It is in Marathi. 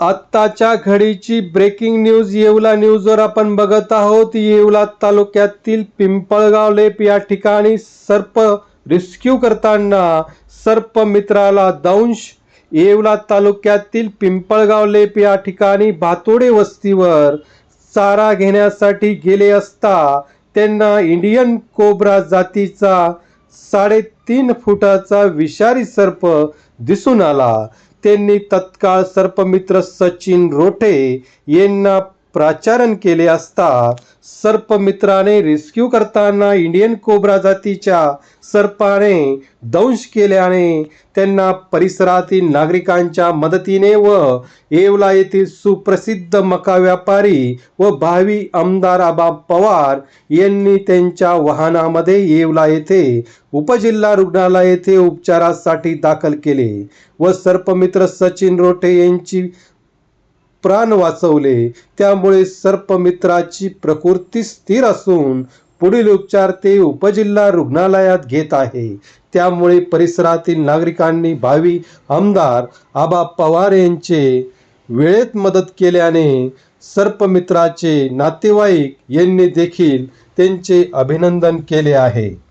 आत्ताच्या घडीची ब्रेकिंग न्यूज येवला न्यूजवर आपण बघत आहोत येवला तालुक्यातील पिंपळगाव लेप या ठिकाणी सर्प रेस्क्यू करताना सर्प मित्राला दंश. येवला तालुक्यातील पिंपळगाव लेप या ठिकाणी भातोडे वस्तीवर चारा घेण्यासाठी गेले असता त्यांना इंडियन कोब्रा जातीचा साडेतीन फुटाचा विषारी सर्प दिसून आला. त्यांनी तत्काळ सर्पमित्र सचिन रोठे यांना प्राचारण केले असता सर्पमित्राने रेस्क्यू करताना इंडियन कोब्रा जातीच्या सर्पाने दंश केल्याने त्यांना परिसरातील नागरिकांच्या मदतीने व येवला येथील सुप्रसिद्ध मका व्यापारी व भावी आमदार आबा पवार यांनी त्यांच्या वाहनामध्ये येवला येथे उपजिल्हा रुग्णालय येथे उपचारासाठी दाखल केले व सर्पमित्र सचिन रोठे यांची प्राण वाचवले. त्यामुळे सर्पमित्राची प्रकृती स्थिर असून पुढील उपचार ते उपजिल्हा रुग्णालयात घेत आहे. त्यामुळे परिसरातील नागरिकांनी भावी आमदार आबा पवार यांचे वेळेत मदत केल्याने सर्पमित्राचे नातेवाईक यांनी देखील त्यांचे अभिनंदन केले आहे.